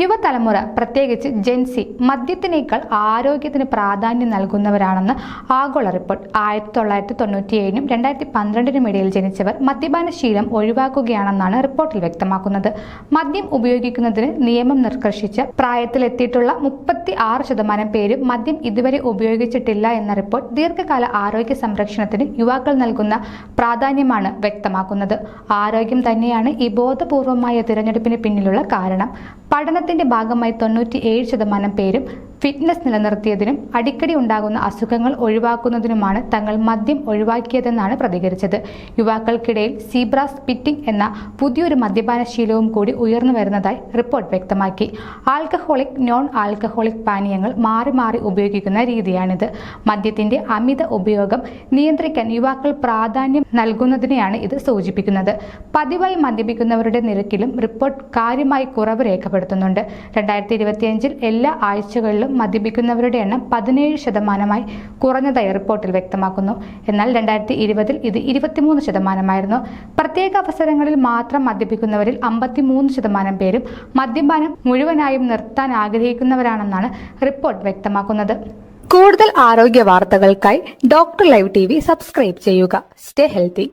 യുവതലമുറ പ്രത്യേകിച്ച് ജെൻസി മദ്യത്തിനേക്കാൾ ആരോഗ്യത്തിന് പ്രാധാന്യം നൽകുന്നവരാണെന്ന് ആഗോള റിപ്പോർട്ട്. ആയിരത്തി തൊള്ളായിരത്തി തൊണ്ണൂറ്റിയേഴിനും രണ്ടായിരത്തി പന്ത്രണ്ടിനും ഇടയിൽ ജനിച്ചവർ മദ്യപാന ശീലം ഒഴിവാക്കുകയാണെന്നാണ് റിപ്പോർട്ടിൽ വ്യക്തമാക്കുന്നത്. മദ്യം ഉപയോഗിക്കുന്നതിന് നിയമം നിർക്കർഷിച്ച പ്രായത്തിലെത്തിയിട്ടുള്ള മുപ്പത്തി ആറ് ശതമാനം പേരും മദ്യം ഇതുവരെ ഉപയോഗിച്ചിട്ടില്ല എന്ന റിപ്പോർട്ട് ദീർഘകാല ആരോഗ്യ സംരക്ഷണത്തിന് യുവാക്കൾ നൽകുന്ന പ്രാധാന്യമാണ് വ്യക്തമാക്കുന്നത്. ആരോഗ്യം തന്നെയാണ് ഈ ബോധപൂർവമായ തിരഞ്ഞെടുപ്പിന് പിന്നിലുള്ള കാരണം. പഠനത്തിന്റെ ഭാഗമായി തൊണ്ണൂറ്റി ഏഴ് ശതമാനം പേരും ഫിറ്റ്നസ് നിലനിർത്തിയതിനും അടിക്കടി ഉണ്ടാകുന്ന അസുഖങ്ങൾ ഒഴിവാക്കുന്നതിനുമാണ് തങ്ങൾ മദ്യം ഒഴിവാക്കിയതെന്നാണ് പ്രതികരിച്ചത്. യുവാക്കൾക്കിടയിൽ സീബ്ര സ്പിറ്റിംഗ് എന്ന പുതിയൊരു മദ്യപാന ശീലവും കൂടി ഉയർന്നു വരുന്നതായി റിപ്പോർട്ട് വ്യക്തമാക്കി. ആൽക്കഹോളിക് നോൺ ആൽക്കഹോളിക് പാനീയങ്ങൾ മാറി മാറി ഉപയോഗിക്കുന്ന രീതിയാണിത്. മദ്യത്തിന്റെ അമിത ഉപയോഗം നിയന്ത്രിക്കാൻ യുവാക്കൾ പ്രാധാന്യം നൽകുന്നതിനെയാണ് ഇത് സൂചിപ്പിക്കുന്നത്. പതിവായി മദ്യപിക്കുന്നവരുടെ നിരക്കിലും റിപ്പോർട്ട് കാര്യമായി കുറവ് രേഖപ്പെടുത്തുന്നുണ്ട്. രണ്ടായിരത്തി ഇരുപത്തിയഞ്ചിൽ എല്ലാ ആഴ്ചകളിലും മദ്യപിക്കുന്നവരുടെ എണ്ണം പതിനേഴ് ശതമാനമായി കുറഞ്ഞതായി റിപ്പോർട്ടിൽ വ്യക്തമാക്കുന്നു. എന്നാൽ രണ്ടായിരത്തി ഇരുപതിൽ ഇത് ഇരുപത്തിമൂന്ന് ശതമാനമായിരുന്നു. പ്രത്യേക അവസരങ്ങളിൽ മാത്രം മദ്യപിക്കുന്നവരിൽ അമ്പത്തിമൂന്ന് ശതമാനം പേരും മദ്യപാനം മുഴുവനായും നിർത്താൻ ആഗ്രഹിക്കുന്നവരാണെന്നാണ് റിപ്പോർട്ട് വ്യക്തമാക്കുന്നത്. കൂടുതൽ ആരോഗ്യ വാർത്തകൾക്കായി ഡോക്ടർ ലൈവ് ടി സബ്സ്ക്രൈബ് ചെയ്യുക. Stay healthy.